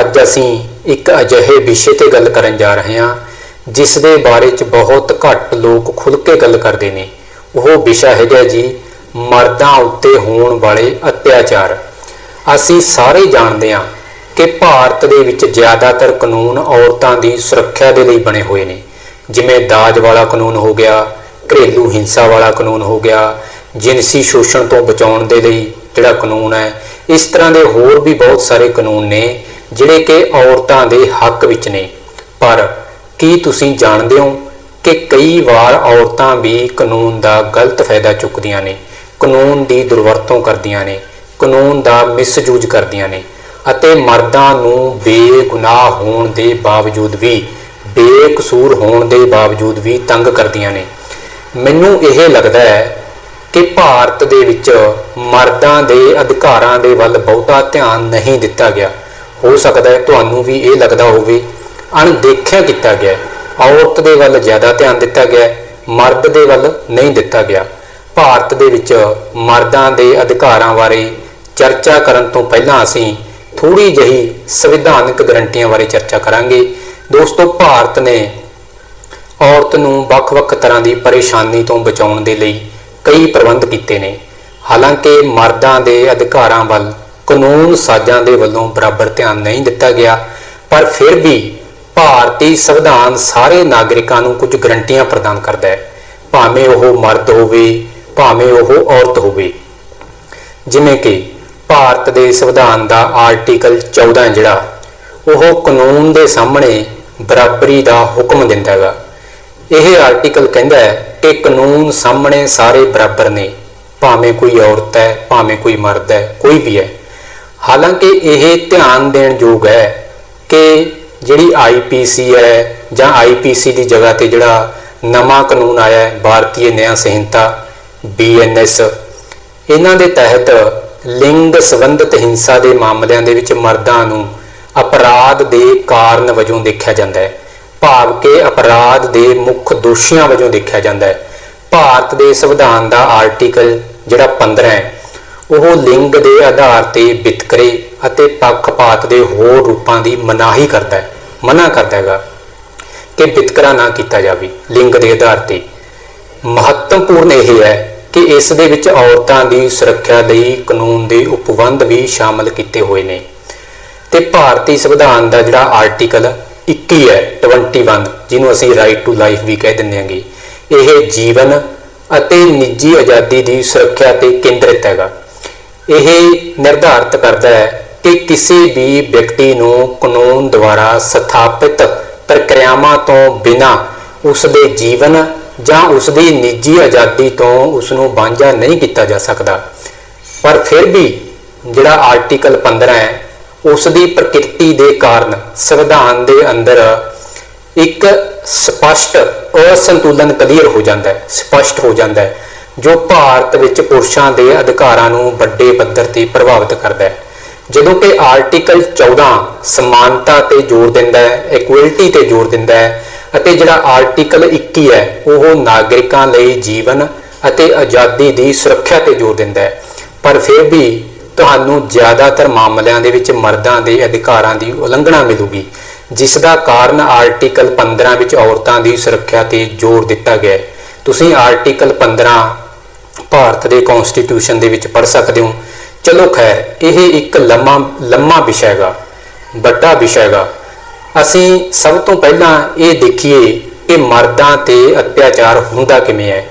ਅੱਜ ਅਸੀਂ ਇੱਕ ਅਜਿਹੇ ਵਿਸ਼ੇ ਤੇ ਗੱਲ ਕਰਨ ਜਾ ਰਹੇ ਹਾਂ, ਜਿਸ ਦੇ ਬਾਰੇ ਚ ਬਹੁਤ ਘੱਟ ਲੋਕ ਖੁੱਲ੍ਹ ਕੇ ਗੱਲ ਕਰਦੇ ਨੇ। ਉਹ ਵਿਸ਼ਾ ਹੈਗਾ ਜੀ, ਮਰਦਾਂ ਉੱਤੇ ਹੋਣ ਵਾਲੇ ਅਤਿਆਚਾਰ। ਅਸੀਂ ਸਾਰੇ ਜਾਣਦੇ ਹਾਂ ਕਿ ਭਾਰਤ ਦੇ ਵਿੱਚ ਜ਼ਿਆਦਾਤਰ ਕਾਨੂੰਨ ਔਰਤਾਂ ਦੀ ਸੁਰੱਖਿਆ ਦੇ ਲਈ ਬਣੇ ਹੋਏ ਨੇ। ਜਿਵੇਂ ਦਾਜ ਵਾਲਾ ਕਾਨੂੰਨ ਹੋ ਗਿਆ, ਘਰੇਲੂ ਹਿੰਸਾ ਵਾਲਾ ਕਾਨੂੰਨ ਹੋ ਗਿਆ, ਜਿਨਸੀ ਸ਼ੋਸ਼ਣ ਤੋਂ ਬਚਾਉਣ ਦੇ ਲਈ ਜਿਹੜਾ ਕਾਨੂੰਨ ਹੈ, ਇਸ ਤਰ੍ਹਾਂ ਦੇ ਹੋਰ ਵੀ ਬਹੁਤ ਸਾਰੇ ਕਾਨੂੰਨ ਨੇ ਜਿਹੜੇ ਕਿ ਔਰਤਾਂ ਦੇ ਹੱਕ ਵਿੱਚ ਨੇ। ਪਰ ਕੀ ਤੁਸੀਂ ਜਾਣਦੇ ਹੋ ਕਿ ਕਈ ਵਾਰ ਔਰਤਾਂ ਵੀ ਕਾਨੂੰਨ ਦਾ ਗਲਤ ਫਾਇਦਾ ਚੁੱਕਦੀਆਂ ਨੇ, ਕਾਨੂੰਨ ਦੀ ਦੁਰਵਰਤੋਂ ਕਰਦੀਆਂ ਨੇ, ਕਾਨੂੰਨ ਦਾ ਮਿਸਯੂਜ਼ ਕਰਦੀਆਂ ਨੇ ਅਤੇ ਮਰਦਾਂ ਨੂੰ ਬੇਗੁਨਾਹ ਹੋਣ ਦੇ ਬਾਵਜੂਦ ਵੀ, ਬੇਕਸੂਰ ਹੋਣ ਦੇ ਬਾਵਜੂਦ ਵੀ ਤੰਗ ਕਰਦੀਆਂ ਨੇ। ਮੈਨੂੰ ਇਹ ਲੱਗਦਾ ਹੈ ਕਿ ਭਾਰਤ ਦੇ ਵਿੱਚ ਮਰਦਾਂ ਦੇ ਅਧਿਕਾਰਾਂ ਦੇ ਵੱਲ ਬਹੁਤਾ ਧਿਆਨ ਨਹੀਂ ਦਿੱਤਾ ਗਿਆ। ਹੋ ਸਕਦਾ ਹੈ ਤੁਹਾਨੂੰ ਵੀ ਇਹ ਲੱਗਦਾ ਹੋਵੇ। ਅਣਦੇਖਿਆ ਕੀਤਾ ਗਿਆ। ਔਰਤ ਦੇ ਵੱਲ ਜ਼ਿਆਦਾ ਧਿਆਨ ਦਿੱਤਾ ਗਿਆ, ਮਰਦ ਦੇ ਵੱਲ ਨਹੀਂ ਦਿੱਤਾ ਗਿਆ। ਭਾਰਤ ਦੇ ਵਿੱਚ ਮਰਦਾਂ ਦੇ ਅਧਿਕਾਰਾਂ ਬਾਰੇ ਚਰਚਾ ਕਰਨ ਤੋਂ ਪਹਿਲਾਂ ਅਸੀਂ ਥੋੜੀ ਜਿਹੀ ਸੰਵਿਧਾਨਕ ਗਰੰਟੀਆਂ ਬਾਰੇ ਚਰਚਾ ਕਰਾਂਗੇ। ਦੋਸਤੋ, ਭਾਰਤ ਨੇ ਔਰਤ ਨੂੰ ਵੱਖ-ਵੱਖ ਤਰ੍ਹਾਂ ਦੀ ਪਰੇਸ਼ਾਨੀ ਤੋਂ ਬਚਾਉਣ ਦੇ ਲਈ ਕਈ ਪ੍ਰਬੰਧ ਕੀਤੇ ਨੇ। ਹਾਲਾਂਕਿ ਮਰਦਾਂ ਦੇ ਅਧਿਕਾਰਾਂ ਵੱਲ ਕਾਨੂੰਨ ਸਾਜ਼ਾਂ ਦੇ ਵੱਲੋਂ ਬਰਾਬਰ ਧਿਆਨ ਨਹੀਂ ਦਿੱਤਾ ਗਿਆ, ਪਰ ਫਿਰ ਵੀ ਭਾਰਤੀ ਸੰਵਿਧਾਨ ਸਾਰੇ ਨਾਗਰਿਕਾਂ ਨੂੰ ਕੁਝ ਗਰੰਟੀਆਂ ਪ੍ਰਦਾਨ ਕਰਦਾ ਹੈ, ਭਾਵੇਂ ਉਹ ਮਰਦ ਹੋਵੇ, ਭਾਵੇਂ ਉਹ ਔਰਤ ਹੋਵੇ। ਜਿਵੇਂ ਕਿ ਭਾਰਤ ਦੇ ਸੰਵਿਧਾਨ ਦਾ ਆਰਟੀਕਲ 14 ਜਿਹੜਾ, ਉਹ ਕਾਨੂੰਨ ਦੇ ਸਾਹਮਣੇ ਬਰਾਬਰੀ ਦਾ ਹੁਕਮ ਦਿੰਦਾ ਹੈਗਾ। ਇਹ ਆਰਟੀਕਲ ਕਹਿੰਦਾ ਹੈ ਕਿ ਕਾਨੂੰਨ ਸਾਹਮਣੇ ਸਾਰੇ ਬਰਾਬਰ ਨੇ, ਭਾਵੇਂ ਕੋਈ ਔਰਤ ਹੈ, ਭਾਵੇਂ ਕੋਈ ਮਰਦ ਹੈ, ਕੋਈ ਵੀ ਹੈ। ਹਾਲਾਂਕਿ ਇਹ ਧਿਆਨ ਦੇਣ ਯੋਗ ਹੈ ਕਿ ਜਿਹੜੀ ਆਈਪੀਸੀ ਹੈ ਜਾਂ ਆਈਪੀਸੀ ਦੀ ਜਗ੍ਹਾ ਤੇ ਜਿਹੜਾ ਨਵਾਂ ਕਾਨੂੰਨ ਆਇਆ ਹੈ, ਭਾਰਤੀ ਨਿਆਂ ਸੰਹਿਤਾ ਬੀਐਨਐਸ ਇਹਨਾਂ ਦੇ ਤਹਿਤ ਲਿੰਗ ਸੰਬੰਧਿਤ ਹਿੰਸਾ ਦੇ ਮਾਮਲਿਆਂ ਦੇ ਵਿੱਚ ਮਰਦਾਂ ਨੂੰ ਅਪਰਾਧ ਦੇ ਕਾਰਨ ਵਜੋਂ ਦੇਖਿਆ ਜਾਂਦਾ ਹੈ। ਭਾਵ ਕਿ ਅਪਰਾਧ ਦੇ ਮੁੱਖ ਦੋਸ਼ੀਆਂ ਵਜੋਂ ਦੇਖਿਆ ਜਾਂਦਾ ਹੈ। ਭਾਰਤ ਦੇ ਸੰਵਿਧਾਨ ਦਾ ਆਰਟੀਕਲ ਜਿਹੜਾ 15 ਹੈ ਉਹ ਲਿੰਗ ਦੇ ਆਧਾਰ ਤੇ ਵਿਤਕਰੇ ਅਤੇ ਪੱਖਪਾਤ ਦੇ ਹੋਰ ਰੂਪਾਂ ਦੀ ਮਨਾਹੀ ਕਰਦਾ ਹੈ, ਮਨਾ ਕਰਦਾ ਹੈਗਾ ਕਿ ਵਿਤਕਰਾ ਨਾ ਕੀਤਾ ਜਾਵੇ, ਲਿੰਗ ਦੇ ਆਧਾਰ ਤੇ। ਮਹੱਤਵਪੂਰਨ ਇਹ ਹੈ ਕਿ ਇਸ ਦੇ ਵਿੱਚ ਔਰਤਾਂ ਦੀ ਸੁਰੱਖਿਆ ਲਈ ਕਾਨੂੰਨ ਦੇ ਉਪਬੰਧ ਵੀ ਸ਼ਾਮਲ ਕੀਤੇ ਹੋਏ ਨੇ। ਤੇ ਭਾਰਤੀ ਸੰਵਿਧਾਨ ਦਾ ਜਿਹੜਾ ਆਰਟੀਕਲ 21 ਹੈ 21 ਜਿਹਨੂੰ ਅਸੀਂ ਰਾਈਟ ਟੂ ਲਾਈਫ ਵੀ ਕਹਿ ਦਿੰਦੇ ਹਾਂਗੇ, ਇਹ ਜੀਵਨ ਅਤੇ ਨਿੱਜੀ ਆਜ਼ਾਦੀ ਦੀ ਸੁਰੱਖਿਆ ਤੇ ਕੇਂਦਰਿਤ ਹੈਗਾ। ਇਹ ਨਿਰਧਾਰਤ ਕਰਦਾ ਹੈ ਕਿ ਕਿਸੇ ਵੀ ਵਿਅਕਤੀ ਨੂੰ ਕਾਨੂੰਨ ਦੁਆਰਾ ਸਥਾਪਿਤ ਪ੍ਰਕਿਰਿਆਵਾਂ ਤੋਂ ਬਿਨਾਂ ਉਸ ਦੇ ਜੀਵਨ ਜਾਂ ਉਸ ਦੀ ਨਿੱਜੀ ਆਜ਼ਾਦੀ ਤੋਂ ਉਸ ਨੂੰ ਵਾਂਝਾ ਨਹੀਂ ਕੀਤਾ ਜਾ ਸਕਦਾ। ਪਰ ਫਿਰ ਵੀ ਜਿਹੜਾ ਆਰਟੀਕਲ 15 ਹੈ ਉਸ ਦੀ ਪ੍ਰਕਿਰਤੀ ਦੇ ਕਾਰਨ ਸੰਵਿਧਾਨ ਦੇ ਅੰਦਰ ਇੱਕ ਸਪਸ਼ਟ ਅਸੰਤੁਲਨ ਕਲੀਅਰ ਹੋ ਜਾਂਦਾ ਹੈ, ਸਪਸ਼ਟ ਹੋ ਜਾਂਦਾ ਹੈ। ਜੋ ਭਾਰਤ ਵਿੱਚ ਪੁਰਸ਼ਾਂ ਦੇ ਅਧਿਕਾਰਾਂ ਨੂੰ ਵੱਡੇ ਪੱਧਰ ਤੇ ਪ੍ਰਭਾਵਿਤ ਕਰਦਾ ਹੈ। ਜਦੋਂ ਕਿ ਆਰਟੀਕਲ 14 ਸਮਾਨਤਾ ਤੇ ਜ਼ੋਰ ਦਿੰਦਾ ਹੈ ਇਕੁਐਲਿਟੀ ਤੇ ਜ਼ੋਰ ਦਿੰਦਾ ਹੈ ਅਤੇ ਜਿਹੜਾ ਆਰਟੀਕਲ 21 ਹੈ, ਉਹ ਨਾਗਰਿਕਾਂ ਲਈ ਜੀਵਨ ਅਤੇ ਆਜ਼ਾਦੀ ਦੀ ਸੁਰੱਖਿਆ ਤੇ ਜ਼ੋਰ ਦਿੰਦਾ ਹੈ। ਪਰ ਫਿਰ ਵੀ ਤੁਹਾਨੂੰ ਜ਼ਿਆਦਾਤਰ ਮਾਮਲਿਆਂ ਦੇ ਵਿੱਚ ਮਰਦਾਂ ਦੇ ਅਧਿਕਾਰਾਂ ਦੀ ਉਲੰਘਣਾ ਮਿਲੂਗੀ, ਜਿਸ ਦਾ ਕਾਰਨ ਆਰਟੀਕਲ 15 ਵਿੱਚ ਔਰਤਾਂ ਦੀ ਸੁਰੱਖਿਆ ਤੇ ਜ਼ੋਰ ਦਿੱਤਾ ਗਿਆ ਹੈ। ਤੁਸੀਂ ਆਰਟੀਕਲ 15 ਭਾਰਤ ਦੇ ਕਨਸਟੀਟਿਊਸ਼ਨ ਦੇ ਵਿੱਚ ਪੜ੍ਹ ਸਕਦੇ ਹੋ। ਚਲੋ ਖੈਰ, ਇਹ ਇੱਕ ਲੰਮਾ ਲੰਮਾ ਵਿਸ਼ਾ ਹੈਗਾ, ਵੱਡਾ ਵਿਸ਼ਾ ਹੈਗਾ। ਅਸੀਂ ਸਭ ਤੋਂ ਪਹਿਲਾਂ ਇਹ ਦੇਖੀਏ ਕਿ ਮਰਦਾਂ ਤੇ ਅਤਿਆਚਾਰ ਹੁੰਦਾ ਕਿਵੇਂ ਹੈ।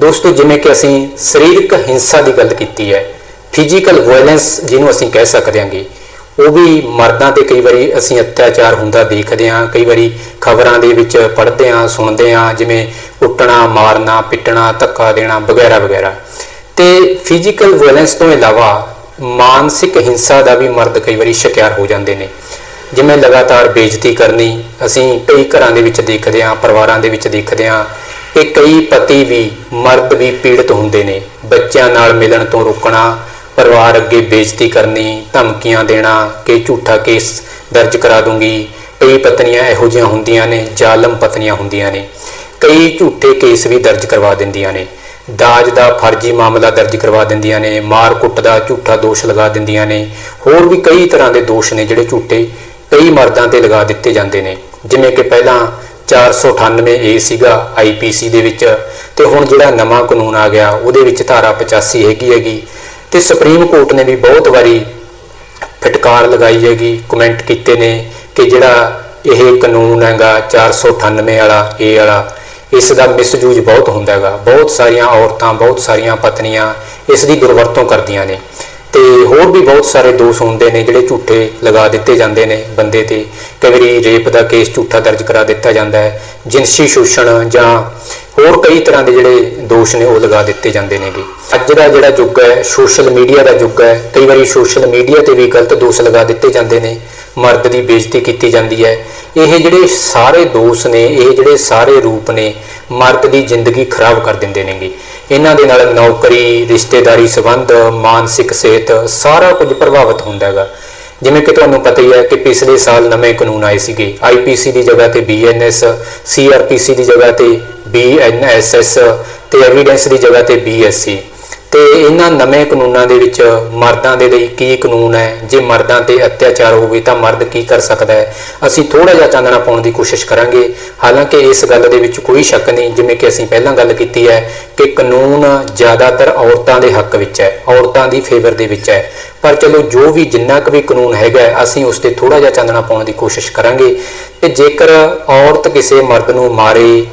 ਦੋਸਤੋ, ਜਿਵੇਂ ਕਿ ਅਸੀਂ ਸਰੀਰਕ ਹਿੰਸਾ ਦੀ ਗੱਲ ਕੀਤੀ ਹੈ ਫਿਜ਼ੀਕਲ ਵਾਇਲੈਂਸ ਜਿਹਨੂੰ ਅਸੀਂ ਕਹਿ ਸਕਦੇ ਹਾਂਗੇ। ਉਹ ਵੀ ਮਰਦਾਂ ਤੇ ਕਈ ਵਾਰੀ ਅਸੀਂ ਅਤਿਆਚਾਰ ਹੁੰਦਾ ਦੇਖਦੇ ਹਾਂ, ਕਈ ਵਾਰੀ ਖਬਰਾਂ ਦੇ ਵਿੱਚ ਪੜ੍ਹਦੇ ਹਾਂ, ਸੁਣਦੇ ਹਾਂ, ਜਿਵੇਂ ਕੁੱਟਣਾ, ਮਾਰਨਾ, ਪਿੱਟਣਾ, ਧੱਕਾ ਦੇਣਾ ਵਗੈਰਾ ਵਗੈਰਾ। ਤੇ ਫਿਜ਼ੀਕਲ ਵਾਇਲੈਂਸ ਤੋਂ ਇਲਾਵਾ ਮਾਨਸਿਕ ਹਿੰਸਾ ਦਾ ਵੀ ਮਰਦ ਕਈ ਵਾਰੀ ਸ਼ਿਕਾਰ ਹੋ ਜਾਂਦੇ ਨੇ। ਜਿਵੇਂ ਲਗਾਤਾਰ ਬੇਇੱਜ਼ਤੀ ਕਰਨੀ, ਅਸੀਂ ਕਈ ਘਰਾਂ ਦੇ ਵਿੱਚ ਦੇਖਦੇ ਹਾਂ, ਪਰਿਵਾਰਾਂ ਦੇ ਵਿੱਚ ਦੇਖਦੇ ਹਾਂ ਕਿ ਕਈ ਪਤੀ ਵੀ ਮਰਦ ਵੀ ਪੀੜਤ ਹੁੰਦੇ ਨੇ। ਬੱਚਿਆਂ ਨਾਲ ਮਿਲਣ ਤੋਂ ਰੋਕਣਾ ਪਰਿਵਾਰ ਅੱਗੇ ਬੇਇੱਜ਼ਤੀ ਕਰਨੀ, ਧਮਕੀਆਂ ਦੇਣਾ, ਕਿ ਝੂਠਾ ਕੇਸ ਦਰਜ ਕਰਾ ਦੂੰਗੀ ਕਈ ਪਤਨੀਆਂ ਇਹੋ ਜਿਹੀਆਂ ਹੁੰਦੀਆਂ ਨੇ, ਜ਼ਾਲਮ ਪਤਨੀਆਂ ਹੁੰਦੀਆਂ ਨੇ। ਕਈ ਝੂਠੇ ਕੇਸ ਵੀ ਦਰਜ ਕਰਵਾ ਦਿੰਦੀਆਂ ਨੇ। ਦਾਜ ਦਾ ਫਰਜ਼ੀ ਮਾਮਲਾ ਦਰਜ ਕਰਵਾ ਦਿੰਦੀਆਂ ਨੇ, ਮਾਰ ਕੁੱਟ ਦਾ ਝੂਠਾ ਦੋਸ਼ ਲਗਾ ਦਿੰਦੀਆਂ ਨੇ। ਹੋਰ ਵੀ ਕਈ ਤਰ੍ਹਾਂ ਦੇ ਦੋਸ਼ ਨੇ ਜਿਹੜੇ ਝੂਠੇ ਕਈ ਮਰਦਾਂ ਤੇ ਲਗਾ ਦਿੱਤੇ ਜਾਂਦੇ ਨੇ। ਜਿਵੇਂ ਕਿ ਪਹਿਲਾਂ 498 ਏ ਸੀਗਾ ਆਈਪੀਸੀ ਦੇ ਵਿੱਚ, ਤੇ ਹੁਣ ਜਿਹੜਾ ਨਵਾਂ ਕਾਨੂੰਨ ਆ ਗਿਆ, ਉਹਦੇ ਵਿੱਚ ਧਾਰਾ 85 ਹੈਗੀ ਹੈਗੀ। ਤੇ ਸੁਪਰੀਮ ਕੋਰਟ ਨੇ ਵੀ ਬਹੁਤ ਵਾਰੀ ਫਟਕਾਰ ਲਗਾਈ ਹੈਗੀ ਕਮੈਂਟ ਕੀਤੇ ਨੇ ਕਿ ਜਿਹੜਾ ਇਹ ਕਾਨੂੰਨ ਹੈਗਾ 498 ਵਾਲਾ ਏ ਵਾਲਾ, ਇਸ ਦਾ ਮਿਸਯੂਜ ਬਹੁਤ ਹੁੰਦਾ ਹੈਗਾ। ਬਹੁਤ ਸਾਰੀਆਂ ਔਰਤਾਂ, ਬਹੁਤ ਸਾਰੀਆਂ ਪਤਨੀਆਂ ਇਸ ਦੀ ਦੁਰਵਰਤੋਂ ਕਰਦੀਆਂ ਨੇ। ਤੇ ਹੋਰ ਵੀ ਬਹੁਤ ਸਾਰੇ ਦੋਸ਼ ਹੁੰਦੇ ਨੇ ਜਿਹੜੇ ਝੂਠੇ ਲਗਾ ਦਿੱਤੇ ਜਾਂਦੇ ਨੇ ਬੰਦੇ ਤੇ। ਕਈ ਵਾਰੀ ਰੇਪ ਦਾ ਕੇਸ ਝੂਠਾ ਦਰਜ ਕਰਾ ਦਿੱਤਾ ਜਾਂਦਾ ਹੈ, ਜਿਨਸੀ ਸ਼ੋਸ਼ਣ ਜਾਂ ਹੋਰ ਕਈ ਤਰ੍ਹਾਂ ਦੇ ਜਿਹੜੇ ਦੋਸ਼ ਨੇ ਉਹ ਲਗਾ ਦਿੱਤੇ ਜਾਂਦੇ ਨੇਗੇ ਅੱਜ ਦਾ ਜਿਹੜਾ ਯੁੱਗ ਹੈ, ਸੋਸ਼ਲ ਮੀਡੀਆ ਦਾ ਯੁੱਗ ਹੈ, ਕਈ ਵਾਰੀ ਸੋਸ਼ਲ ਮੀਡੀਆ ਤੇ ਵੀ ਗਲਤ ਦੋਸ਼ ਲਗਾ ਦਿੱਤੇ ਜਾਂਦੇ ਨੇ, ਮਰਦ ਦੀ ਬੇਇੱਜ਼ਤੀ ਕੀਤੀ ਜਾਂਦੀ ਹੈ। ਇਹ ਜਿਹੜੇ ਸਾਰੇ ਦੋਸ਼ ਨੇ, ਇਹ ਜਿਹੜੇ ਸਾਰੇ ਰੂਪ ਨੇ ਮਰਦ ਦੀ ਜ਼ਿੰਦਗੀ ਖਰਾਬ ਕਰ ਦਿੰਦੇ ਨੇਗੇ। ਇਹਨਾਂ ਦੇ ਨਾਲ ਨੌਕਰੀ, ਰਿਸ਼ਤੇਦਾਰੀ ਸੰਬੰਧ, ਮਾਨਸਿਕ ਸਿਹਤ, ਸਾਰਾ ਕੁਝ ਪ੍ਰਭਾਵਿਤ ਹੁੰਦਾ ਹੈਗਾ। ਜਿਵੇਂ ਕਿ ਤੁਹਾਨੂੰ ਪਤਾ ਹੀ ਹੈ ਕਿ ਪਿਛਲੇ ਸਾਲ ਨਵੇਂ ਕਾਨੂੰਨ ਆਏ ਸੀਗੇ। ਆਈਪੀਸੀ ਦੀ ਜਗ੍ਹਾ ਤੇ ਬੀਐਨਐਸ ਸੀਆਰਪੀਸੀ ਦੀ ਜਗ੍ਹਾ ਤੇ ਬੀਐਨਐਸਐਸ ਤੇ ਐਵੀਡੈਂਸ ਦੀ ਜਗ੍ਹਾ ਤੇ ਬੀਐਸਸੀ ਤੇ ਇਹਨਾਂ ਨਵੇਂ ਕਾਨੂੰਨਾਂ ਦੇ ਵਿੱਚ ਮਰਦਾਂ ਦੇ ਲਈ ਕੀ ਕਾਨੂੰਨ ਹੈ? ਜੇ ਮਰਦਾਂ ਤੇ ਅਤਿਆਚਾਰ ਹੋਵੇ ਤਾਂ ਮਰਦ ਕੀ ਕਰ ਸਕਦਾ ਹੈ? ਅਸੀਂ ਥੋੜਾ ਜਿਹਾ ਚਾਨਣਾ ਪਾਉਣ ਦੀ ਕੋਸ਼ਿਸ਼ ਕਰਾਂਗੇ। ਹਾਲਾਂਕਿ ਇਸ ਗੱਲ ਦੇ ਵਿੱਚ ਕੋਈ ਸ਼ੱਕ ਨਹੀਂ, ਜਿਵੇਂ ਕਿ ਅਸੀਂ ਪਹਿਲਾਂ ਗੱਲ ਕੀਤੀ ਹੈ ਕਿ ਕਾਨੂੰਨ ਜ਼ਿਆਦਾਤਰ ਔਰਤਾਂ ਦੇ ਹੱਕ ਵਿੱਚ ਹੈ, ਔਰਤਾਂ ਦੀ ਫੇਵਰ ਦੇ ਵਿੱਚ ਹੈ। ਪਰ ਚਲੋ, ਜੋ ਵੀ ਜਿੰਨਾ ਕੁ ਵੀ ਕਾਨੂੰਨ ਹੈਗਾ ਅਸੀਂ ਉਸ ਤੇ ਥੋੜਾ ਜਿਹਾ ਚਾਨਣਾ ਪਾਉਣ ਦੀ ਕੋਸ਼ਿਸ਼ ਕਰਾਂਗੇ। ਤੇ ਜੇਕਰ ਔਰਤ ਕਿਸੇ ਮਰਦ ਨੂੰ ਮਾਰੇ,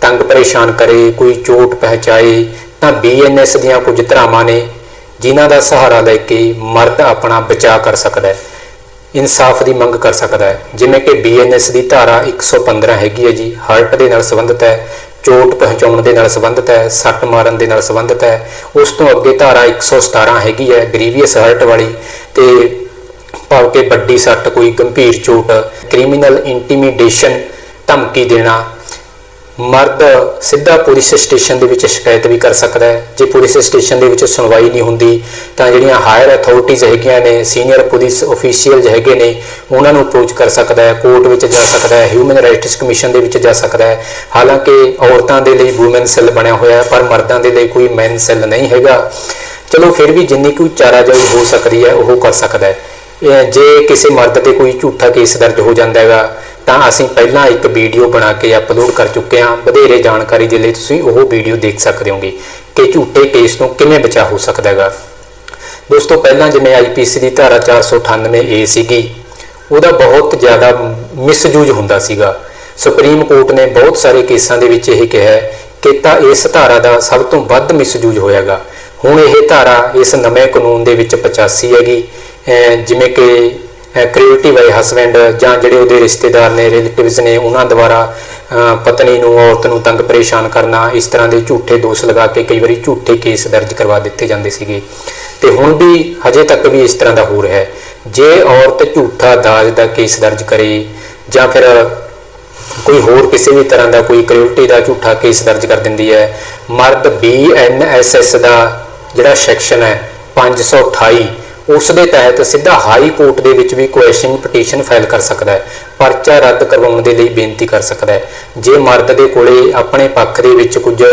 ਤੰਗ ਪਰੇਸ਼ਾਨ ਕਰੇ, ਕੋਈ ਚੋਟ ਪਹੁੰਚਾਏ ਤਾਂ ਬੀਐਨਐਸ ਦੀਆਂ ਕੁਝ ਧਾਰਾਵਾਂ ਨੇ, ਜਿਨ੍ਹਾਂ ਦਾ ਸਹਾਰਾ ਲੈ ਕੇ ਮਰਦ ਆਪਣਾ ਬਚਾਅ ਕਰ ਸਕਦਾ ਹੈ, ਇਨਸਾਫ ਦੀ ਮੰਗ ਕਰ ਸਕਦਾ ਹੈ। ਜਿਵੇਂ ਕਿ ਬੀਐਨਐਸ ਦੀ ਧਾਰਾ 115 ਹੈਗੀ ਹੈ ਜੀ, ਹਾਰਟ ਦੇ ਨਾਲ ਸੰਬੰਧਿਤ ਹੈ, ਚੋਟ ਪਹੁੰਚਾਉਣ ਦੇ ਨਾਲ ਸੰਬੰਧਿਤ ਹੈ, ਸੱਟ ਮਾਰਨ ਦੇ ਨਾਲ ਸੰਬੰਧਿਤ ਹੈ, ਉਸ ਤੋਂ ਅੱਗੇ ਧਾਰਾ 117 ਹੈਗੀ ਹੈ ਗ੍ਰੀਵੀਅਸ ਹਰਟ ਵਾਲੀ, ਤੇ ਭਾਵ ਕਿ ਵੱਡੀ ਸੱਟ, ਕੋਈ ਗੰਭੀਰ ਚੋਟ ਕ੍ਰਿਮੀਨਲ ਇੰਟੀਮੀਡੇਸ਼ਨ ਧਮਕੀ ਦੇਣਾ ਮਰਦ ਸਿੱਧਾ ਪੁਲਿਸ ਸਟੇਸ਼ਨ ਦੇ ਵਿੱਚ ਸ਼ਿਕਾਇਤ ਵੀ ਕਰ ਸਕਦਾ ਹੈ। ਜੇ ਪੁਲਿਸ ਸਟੇਸ਼ਨ ਦੇ ਵਿੱਚ ਸੁਣਵਾਈ ਨਹੀਂ ਹੁੰਦੀ, ਤਾਂ ਜਿਹੜੀਆਂ ਹਾਇਰ ਅਥਾਰਟੀਆਂ ਹੈਗੀਆਂ ਨੇ, ਸੀਨੀਅਰ ਪੁਲਿਸ ਅਫੀਸ਼ੀਅਲਸ ਹੈਗੇ ਨੇ, ਉਹਨਾਂ ਨੂੰ ਅਪਰੋਚ ਕਰ ਸਕਦਾ ਹੈ, ਕੋਰਟ ਵਿੱਚ ਜਾ ਸਕਦਾ ਹੈ, ਹਿਊਮਨ ਰਾਈਟਸ ਕਮਿਸ਼ਨ ਦੇ ਵਿੱਚ ਜਾ ਸਕਦਾ ਹੈ। ਹਾਲਾਂਕਿ ਔਰਤਾਂ ਦੇ ਲਈ ਔਮਨ ਸੈੱਲ ਬਣਿਆ ਹੋਇਆ ਹੈ, ਪਰ ਮਰਦਾਂ ਦੇ ਲਈ ਕੋਈ ਮੈਨ ਸੈੱਲ ਨਹੀਂ ਹੈਗਾ। ਚਲੋ ਫਿਰ ਵੀ ਜਿੰਨੀ ਕੋਈ ਚਾਰਾਜਾਈ ਹੋ ਸਕਦੀ ਹੈ, ਉਹ ਕਰ ਸਕਦਾ ਹੈ। ਜੇ ਕਿਸੇ ਮਰਦ ਤੇ ਕੋਈ ਝੂਠਾ ਕੇਸ ਦਰਜ ਹੋ ਜਾਂਦਾ ਹੈਗਾ ਤਾਂ ਅਸੀਂ ਪਹਿਲਾਂ ਇੱਕ ਵੀਡੀਓ ਬਣਾ ਕੇ ਅਪਲੋਡ ਕਰ ਚੁੱਕੇ ਹਾਂ। ਵਧੇਰੇ ਜਾਣਕਾਰੀ ਦੇ ਲਈ ਤੁਸੀਂ ਉਹ ਵੀਡੀਓ ਦੇਖ ਸਕਦੇ ਹੋਗੇ ਕਿ ਝੂਠੇ ਕੇਸ ਤੋਂ ਕਿਵੇਂ ਬਚਾ ਹੋ ਸਕਦਾ ਹੈਗਾ। ਦੋਸਤੋ, ਪਹਿਲਾਂ ਜਿਵੇਂ ਆਈਪੀਸੀ ਦੀ ਧਾਰਾ 498 ਏ ਸੀਗੀ, ਉਹਦਾ ਬਹੁਤ ਜ਼ਿਆਦਾ ਮਿਸਯੂਜ ਹੁੰਦਾ ਸੀਗਾ। ਸੁਪਰੀਮ ਕੋਰਟ ਨੇ ਬਹੁਤ ਸਾਰੇ ਕੇਸਾਂ ਦੇ ਵਿੱਚ ਇਹ ਕਿਹਾ ਕਿ ਤਾਂ ਇਸ ਧਾਰਾ ਦਾ ਸਭ ਤੋਂ ਵੱਧ ਮਿਸਯੂਜ ਹੋਇਆਗਾ ਹੁਣ ਇਹ ਧਾਰਾ ਇਸ ਨਵੇਂ ਕਾਨੂੰਨ ਦੇ ਵਿੱਚ 85 ਹੈਗੀ। ਜਿਵੇਂ ਕਿ ਕ੍ਰੀਏਟਿਵ ਬਾਈ ਹਸਬੈਂਡ ਜਾਂ ਜਿਹੜੇ ਉਹਦੇ ਰਿਸ਼ਤੇਦਾਰ ਨੇ ਰਿਲੇਟਿਵਸ ਨੇ, ਉਹਨਾਂ ਦੁਆਰਾ ਪਤਨੀ ਨੂੰ, ਔਰਤ ਨੂੰ ਤੰਗ ਪਰੇਸ਼ਾਨ ਕਰਨਾ, ਇਸ ਤਰ੍ਹਾਂ ਦੇ ਝੂਠੇ ਦੋਸ਼ ਲਗਾ ਕੇ ਕਈ ਵਾਰੀ ਝੂਠੇ ਕੇਸ ਦਰਜ ਕਰਵਾ ਦਿੱਤੇ ਜਾਂਦੇ ਸੀਗੇ। ਤੇ ਹੁਣ ਵੀ ਹਜੇ ਤੱਕ ਵੀ ਇਸ ਤਰ੍ਹਾਂ ਦਾ ਹੋ ਰਿਹਾ ਹੈ। ਜੇ ਔਰਤ ਝੂਠਾ ਦਾਜ ਦਾ ਕੇਸ ਦਰਜ ਕਰੇ ਜਾਂ ਫਿਰ ਕੋਈ ਹੋਰ ਕਿਸੇ ਵੀ ਤਰ੍ਹਾਂ ਦਾ ਕੋਈ ਕ੍ਰਿਊਲਟੀ ਦਾ ਝੂਠਾ ਕੇਸ ਦਰਜ ਕਰ ਦਿੰਦੀ ਹੈ, ਮਰਦ ਬੀਐਨਐਸਐਸ ਦਾ ਜਿਹੜਾ ਸੈਕਸ਼ਨ ਹੈ 528 ਉਸ ਦੇ ਤਹਿਤ ਸਿੱਧਾ ਹਾਈ ਕੋਰਟ ਦੇ ਵਿੱਚ ਵੀ ਕੁਐਸਚਨ ਪਟੀਸ਼ਨ ਫਾਈਲ ਕਰ ਸਕਦਾ ਹੈ, ਪਰਚਾ ਰੱਦ ਕਰਵਾਉਣ ਦੇ ਲਈ ਬੇਨਤੀ ਕਰ ਸਕਦਾ ਹੈ। ਜੇ ਮਰਦ ਦੇ ਕੋਲੇ ਆਪਣੇ ਪੱਖ ਦੇ ਵਿੱਚ ਕੁਝ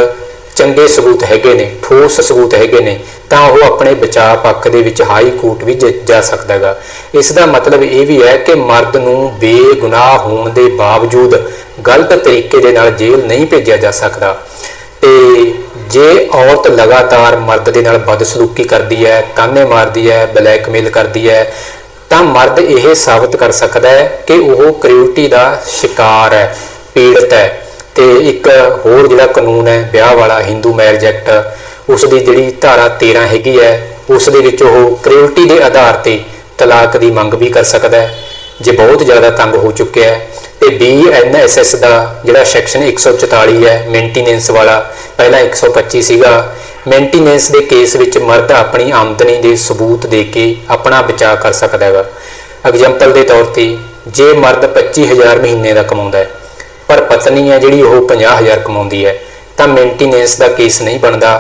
ਚੰਗੇ ਸਬੂਤ ਹੈਗੇ ਨੇ, ਠੋਸ ਸਬੂਤ ਹੈਗੇ ਨੇ, ਤਾਂ ਉਹ ਆਪਣੇ ਬਚਾਅ ਪੱਖ ਦੇ ਵਿੱਚ ਹਾਈ ਕੋਰਟ ਵੀ ਜ- ਜਾ ਸਕਦਾ ਹੈਗਾ। ਇਸ ਦਾ ਮਤਲਬ ਇਹ ਵੀ ਹੈ ਕਿ ਮਰਦ ਨੂੰ ਬੇਗੁਨਾਹ ਹੋਣ ਦੇ ਬਾਵਜੂਦ ਗਲਤ ਤਰੀਕੇ ਦੇ ਨਾਲ ਜੇਲ੍ਹ ਨਹੀਂ ਭੇਜਿਆ ਜਾ ਸਕਦਾ। ਤੇ ਜੇ ਔਰਤ ਲਗਾਤਾਰ ਮਰਦ ਦੇ ਨਾਲ ਬਦਸਲੂਕੀ ਕਰਦੀ ਹੈ, ਤਾਨੇ ਮਾਰਦੀ ਹੈ, ਬਲੈਕਮੇਲ ਕਰਦੀ ਹੈ, ਤਾਂ ਮਰਦ ਇਹ ਸਾਬਤ ਕਰ ਸਕਦਾ ਹੈ ਕਿ ਉਹ ਕ੍ਰਿਊਲਟੀ ਦਾ ਸ਼ਿਕਾਰ ਹੈ, ਪੀੜਤ ਹੈ। ਤੇ ਇੱਕ ਹੋਰ ਜਿਹੜਾ ਕਾਨੂੰਨ ਹੈ, ਵਿਆਹ ਵਾਲਾ ਹਿੰਦੂ ਮੈਰਿਜ ਐਕਟ ਉਸ ਦੀ ਜਿਹੜੀ ਧਾਰਾ 13 ਹੈਗੀ ਹੈ, ਉਸ ਦੇ ਵਿੱਚ ਉਹ ਕ੍ਰਿਊਲਟੀ ਦੇ ਆਧਾਰ ਤੇ ਤਲਾਕ ਦੀ ਮੰਗ ਵੀ ਕਰ ਸਕਦਾ ਹੈ। ਜੇ ਬਹੁਤ ਜ਼ਿਆਦਾ ਤੰਗ ਹੋ ਚੁੱਕਿਆ ਹੈ ਤੇ BNSS ਦਾ ਜਿਹੜਾ ਸੈਕਸ਼ਨ 144 ਹੈ ਮੇਨਟੇਨੈਂਸ ਵਾਲਾ, ਪਹਿਲਾਂ 125 ਸੀਗਾ। ਮੇਨਟੇਨੈਂਸ ਦੇ ਕੇਸ ਵਿੱਚ ਮਰਦ ਆਪਣੀ ਆਮਦਨੀ ਦੇ ਸਬੂਤ ਦੇ ਕੇ ਆਪਣਾ ਬਚਾਅ ਕਰ ਸਕਦਾ ਹੈਗਾ। ਐਗਜ਼ਾਮਪਲ ਦੇ ਤੌਰ ਤੇ, ਜੇ ਮਰਦ 25000 ਮਹੀਨੇ ਦਾ ਕਮਾਉਂਦਾ ਹੈ, ਪਰ ਪਤਨੀ ਹੈ ਜਿਹੜੀ ਉਹ 50000 ਕਮਾਉਂਦੀ ਹੈ, ਤਾਂ ਮੇਨਟੇਨੈਂਸ ਦਾ ਕੇਸ ਨਹੀਂ ਬਣਦਾ।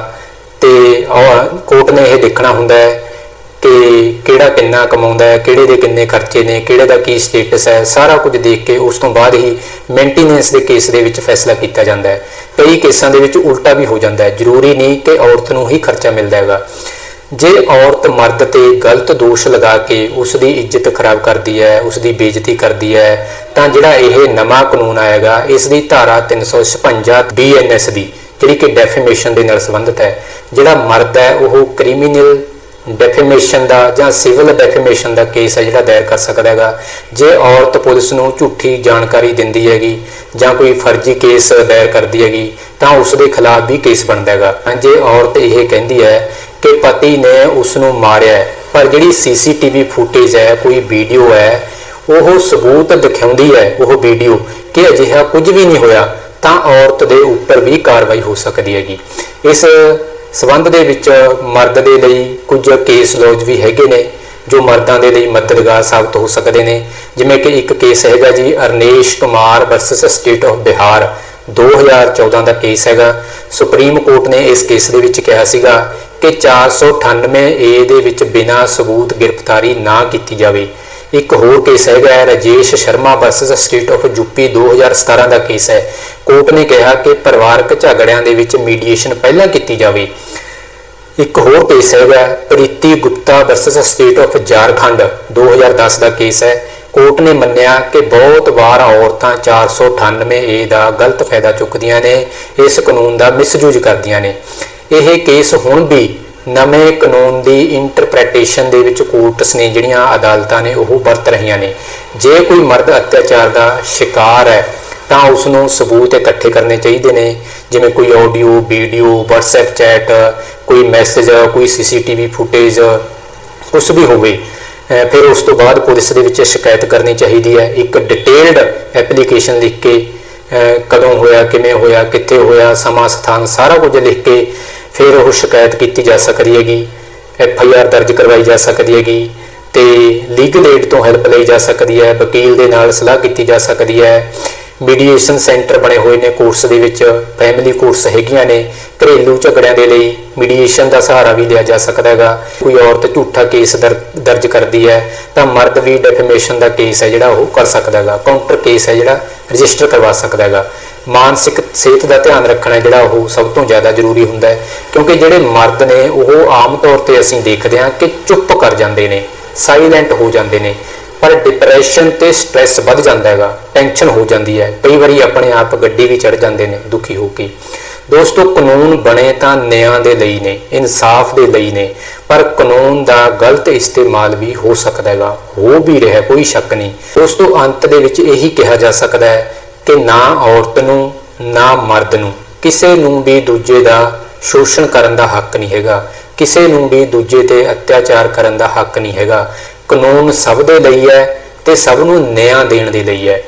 ਤੇ ਕੋਰਟ ਨੇ ਇਹ ਦੇਖਣਾ ਹੁੰਦਾ ਹੈ ਕਿ ਕਿਹੜਾ ਕਿੰਨਾ ਕਮਾਉਂਦਾ ਹੈ, ਕਿਹੜੇ ਦੇ ਕਿੰਨੇ ਖਰਚੇ ਨੇ, ਕਿਹੜੇ ਦਾ ਕੀ ਸਟੇਟਸ ਹੈ, ਸਾਰਾ ਕੁਝ ਦੇਖ ਕੇ ਉਸ ਤੋਂ ਬਾਅਦ ਹੀ ਮੇਨਟੇਨੈਂਸ ਦੇ ਕੇਸ ਦੇ ਵਿੱਚ ਫੈਸਲਾ ਕੀਤਾ ਜਾਂਦਾ ਹੈ। ਕਈ ਕੇਸਾਂ ਦੇ ਵਿੱਚ ਉਲਟਾ ਵੀ ਹੋ ਜਾਂਦਾ ਹੈ। ਜ਼ਰੂਰੀ ਨਹੀਂ ਕਿ ਔਰਤ ਨੂੰ ਹੀ ਖਰਚਾ ਮਿਲਦਾ ਹੈਗਾ। ਜੇ ਔਰਤ ਮਰਦ ਤੇ ਗਲਤ ਦੋਸ਼ ਲਗਾ ਕੇ ਉਸ ਦੀ ਇੱਜ਼ਤ ਖਰਾਬ ਕਰਦੀ ਹੈ, ਉਸ ਦੀ ਬੇਇੱਜ਼ਤੀ ਕਰਦੀ ਹੈ, ਤਾਂ ਜਿਹੜਾ ਇਹ ਨਵਾਂ ਕਾਨੂੰਨ ਆਏਗਾ, ਇਸ ਦੀ ਧਾਰਾ 356 ਬੀਐਨਐਸ ਦੀ, ਜਿਹੜੀ ਕਿ ਡੈਫੀਮੇਸ਼ਨ ਦੇ ਨਾਲ ਸੰਬੰਧਿਤ ਹੈ, ਜਿਹੜਾ ਮਰਦ ਹੈ, ਉਹ ਕ੍ਰਿਮੀਨਲ ਡੈਫੇਮੇਸ਼ਨ ਦਾ ਜਾਂ ਸਿਵਲ ਡੈਫੇਮੇਸ਼ਨ ਦਾ ਕੇਸ ਹੈ ਜਿਹੜਾ ਦਾਇਰ ਕਰ ਸਕਦਾ ਹੈਗਾ। ਜੇ ਔਰਤ ਪੁਲਿਸ ਨੂੰ ਝੂਠੀ ਜਾਣਕਾਰੀ ਦਿੰਦੀ ਹੈਗੀ ਜਾਂ ਕੋਈ ਫਰਜ਼ੀ ਕੇਸ ਦਾਇਰ ਕਰਦੀ ਹੈਗੀ, ਤਾਂ ਉਸ ਦੇ ਖਿਲਾਫ ਵੀ ਕੇਸ ਬਣਦਾ ਹੈਗਾ। ਜੇ ਔਰਤ ਇਹ ਕਹਿੰਦੀ ਹੈ ਕਿ ਪਤੀ ਨੇ ਉਸ ਨੂੰ ਮਾਰਿਆ ਪਰ ਜਿਹੜੀ ਸੀਸੀਟੀਵੀ ਫੁਟੇਜ ਹੈ, ਕੋਈ ਵੀਡੀਓ ਹੈ, ਉਹ ਸਬੂਤ ਦਿਖਾਉਂਦੀ ਹੈ, ਉਹ ਵੀਡੀਓ ਕਿ ਅਜਿਹਾ ਕੁਝ ਵੀ ਨਹੀਂ ਹੋਇਆ, ਤਾਂ ਔਰਤ ਦੇ ਉੱਪਰ ਵੀ ਕਾਰਵਾਈ ਹੋ ਸਕਦੀ ਹੈਗੀ। ਇਸ ਸਬੰਧ ਦੇ ਵਿੱਚ ਮਰਦ ਦੇ ਲਈ ਕੁਝ ਕੇਸ ਲੌਜ ਵੀ ਹੈਗੇ ਨੇ, ਜੋ ਮਰਦਾਂ ਦੇ ਲਈ ਮਦਦਗਾਰ ਸਾਬਤ ਹੋ ਸਕਦੇ ਨੇ। ਜਿਵੇਂ ਕਿ ਇੱਕ ਕੇਸ ਹੈਗਾ ਜੀ Arnesh Kumar versus state of Bihar 2014 ਦਾ ਕੇਸ ਹੈਗਾ। ਸੁਪਰੀਮ ਕੋਰਟ ਨੇ ਇਸ ਕੇਸ ਦੇ ਵਿੱਚ ਕਿਹਾ ਸੀਗਾ ਕਿ 498 ਏ ਦੇ ਵਿੱਚ ਬਿਨਾਂ ਸਬੂਤ ਗ੍ਰਿਫਤਾਰੀ ਨਾ ਕੀਤੀ ਜਾਵੇ। ਇੱਕ ਹੋਰ ਕੇਸ ਹੈਗਾ Rajesh Sharma versus state of UP 2017 ਦਾ ਕੇਸ ਹੈ। ਕੋਰਟ ਨੇ ਕਿਹਾ ਕਿ ਪਰਿਵਾਰਕ ਝਗੜਿਆਂ ਦੇ ਵਿੱਚ ਮੀਡੀਏਸ਼ਨ ਪਹਿਲਾਂ ਕੀਤੀ ਜਾਵੇ। ਇੱਕ ਹੋਰ ਕੇਸ ਹੈਗਾ Preeti Gupta versus state of Jharkhand 2010 ਦਾ ਕੇਸ ਹੈ। ਕੋਰਟ ਨੇ ਮੰਨਿਆ ਕਿ ਬਹੁਤ ਵਾਰ ਔਰਤਾਂ 498 ਏ ਦਾ ਗਲਤ ਫਾਇਦਾ ਚੁੱਕਦੀਆਂ ਨੇ, ਇਸ ਕਾਨੂੰਨ ਦਾ ਮਿਸਯੂਜ਼ ਕਰਦੀਆਂ ਨੇ। ਇਹ ਕੇਸ ਹੁਣ ਵੀ ਨਵੇਂ ਕਾਨੂੰਨ ਦੀ ਇੰਟਰਪ੍ਰੀਟੇਸ਼ਨ ਦੇ ਵਿੱਚ ਕੋਰਟਸ ਨੇ ਜਿਹੜੀਆਂ ਅਦਾਲਤਾਂ ਨੇ, ਉਹ ਵਰਤ ਰਹੀਆਂ ਨੇ। ਜੇ ਕੋਈ ਮਰਦ ਅਤਿਆਚਾਰ ਦਾ ਸ਼ਿਕਾਰ ਹੈ, ਤਾਂ ਉਸ ਨੂੰ ਸਬੂਤ ਇਕੱਠੇ ਕਰਨੇ ਚਾਹੀਦੇ ਨੇ। ਜਿਵੇਂ ਕੋਈ ਆਡੀਓ ਵੀਡੀਓ WhatsApp ਚੈਟ ਕੋਈ ਮੈਸੇਜ ਕੋਈ ਸੀਸੀਟੀਵੀ ਫੁਟੇਜ ਕੁਝ ਵੀ ਹੋਵੇ ਫਿਰ ਉਸ ਤੋਂ ਬਾਅਦ ਪੁਲਿਸ ਦੇ ਵਿੱਚ ਸ਼ਿਕਾਇਤ ਕਰਨੀ ਚਾਹੀਦੀ ਹੈ। ਇੱਕ ਡਿਟੇਲਡ ਐਪਲੀਕੇਸ਼ਨ ਲਿਖ ਕੇ ਕਦੋਂ ਹੋਇਆ, ਕਿਵੇਂ ਹੋਇਆ, ਕਿੱਥੇ ਹੋਇਆ, ਸਮਾਂ, ਸਥਾਨ ਸਾਰਾ ਕੁਝ ਲਿਖ ਕੇ ਫਿਰ ਉਹ ਸ਼ਿਕਾਇਤ ਕੀਤੀ ਜਾ ਸਕਦੀ ਹੈਗੀ ਐਫ ਆਈ ਆਰ ਦਰਜ ਕਰਵਾਈ ਜਾ ਸਕਦੀ ਹੈਗੀ ਤੇ ਲੀਗਲ ਏਡ ਤੋਂ ਹੈਲਪ ਲਈ ਜਾ ਸਕਦੀ ਹੈ, ਵਕੀਲ ਦੇ ਨਾਲ ਸਲਾਹ ਕੀਤੀ ਜਾ ਸਕਦੀ ਹੈ। ਮੀਡੀਏਸ਼ਨ ਸੈਂਟਰ ਬਣੇ ਹੋਏ ਨੇ ਕੋਰਸ ਦੇ ਵਿੱਚ ਫੈਮਿਲੀ ਕੋਰਸ ਹੈਗੀਆਂ ਨੇ, ਘਰੇਲੂ ਝਗੜਿਆਂ ਦੇ ਲਈ ਮੀਡੀਏਸ਼ਨ ਦਾ ਸਹਾਰਾ ਵੀ ਲਿਆ ਜਾ ਸਕਦਾ ਹੈਗਾ। ਕੋਈ ਔਰਤ ਝੂਠਾ ਕੇਸ ਦਰ- ਦਰਜ ਕਰਦੀ ਹੈ, ਤਾਂ ਮਰਦ ਵੀ ਡੈਫੇਮੇਸ਼ਨ ਦਾ ਕੇਸ ਹੈ ਜਿਹੜਾ ਉਹ ਕਰ ਸਕਦਾ ਹੈਗਾ। ਕਾਊਂਟਰ ਕੇਸ ਹੈ ਜਿਹੜਾ ਰਜਿਸਟਰ ਕਰਵਾ ਸਕਦਾ ਹੈਗਾ। ਮਾਨਸਿਕ ਸਿਹਤ ਦਾ ਧਿਆਨ ਰੱਖਣਾ ਜਿਹੜਾ ਉਹ ਸਭ ਤੋਂ ਜ਼ਿਆਦਾ ਜ਼ਰੂਰੀ ਹੁੰਦਾ ਹੈ। ਕਿਉਂਕਿ ਜਿਹੜੇ ਮਰਦ ਨੇ, ਉਹ ਆਮ ਤੌਰ ਤੇ ਅਸੀਂ ਦੇਖਦੇ ਹਾਂ ਕਿ ਚੁੱਪ ਕਰ ਜਾਂਦੇ ਨੇ ਸਾਇਲੈਂਟ ਹੋ ਜਾਂਦੇ ਨੇ। ਪਰ ਡਿਪਰੈਸ਼ਨ ਤੇ ਸਟ੍ਰੈਸ ਵੱਧ ਜਾਂਦਾ ਹੈਗਾ ਟੈਨਸ਼ਨ ਹੋ ਜਾਂਦੀ ਹੈ। ਕਈ ਵਾਰੀ ਆਪਣੇ ਆਪ ਗੱਡੀ ਵੀ ਚੜ ਜਾਂਦੇ ਨੇ, ਦੁਖੀ ਹੋ ਕੇ। ਦੋਸਤੋ, ਕਾਨੂੰਨ ਬਣੇ ਤਾਂ ਨਿਆਂ ਦੇ ਲਈ ਨੇ, ਇਨਸਾਫ ਦੇ ਲਈ ਨੇ, ਪਰ ਕਾਨੂੰਨ ਦਾ ਗਲਤ ਇਸਤੇਮਾਲ ਵੀ ਹੋ ਸਕਦਾ ਹੈਗਾ, ਹੋ ਵੀ ਰਿਹਾ, ਕੋਈ ਸ਼ੱਕ ਨਹੀਂ। ਦੋਸਤੋ, ਅੰਤ ਦੇ ਵਿੱਚ ਇਹੀ ਕਿਹਾ ਜਾ ਸਕਦਾ ਹੈ ਕਿ ਨਾ ਔਰਤ ਨੂੰ ਨਾ ਮਰਦ ਨੂੰ। ਕਿਸੇ ਨੂੰ ਵੀ ਦੂਜੇ ਦਾ ਸ਼ੋਸ਼ਣ ਕਰਨ ਦਾ ਹੱਕ ਨਹੀਂ ਹੈਗਾ। ਕਿਸੇ ਨੂੰ ਵੀ ਦੂਜੇ ਤੇ ਅਤਿਆਚਾਰ ਕਰਨ ਦਾ ਹੱਕ ਨਹੀਂ ਹੈਗਾ। ਕਾਨੂੰਨ ਸਭ ਦੇ ਲਈ ਹੈ ਤੇ ਸਭ ਨੂੰ ਨਿਆਂ ਦੇਣ ਦੇ ਲਈ ਹੈ।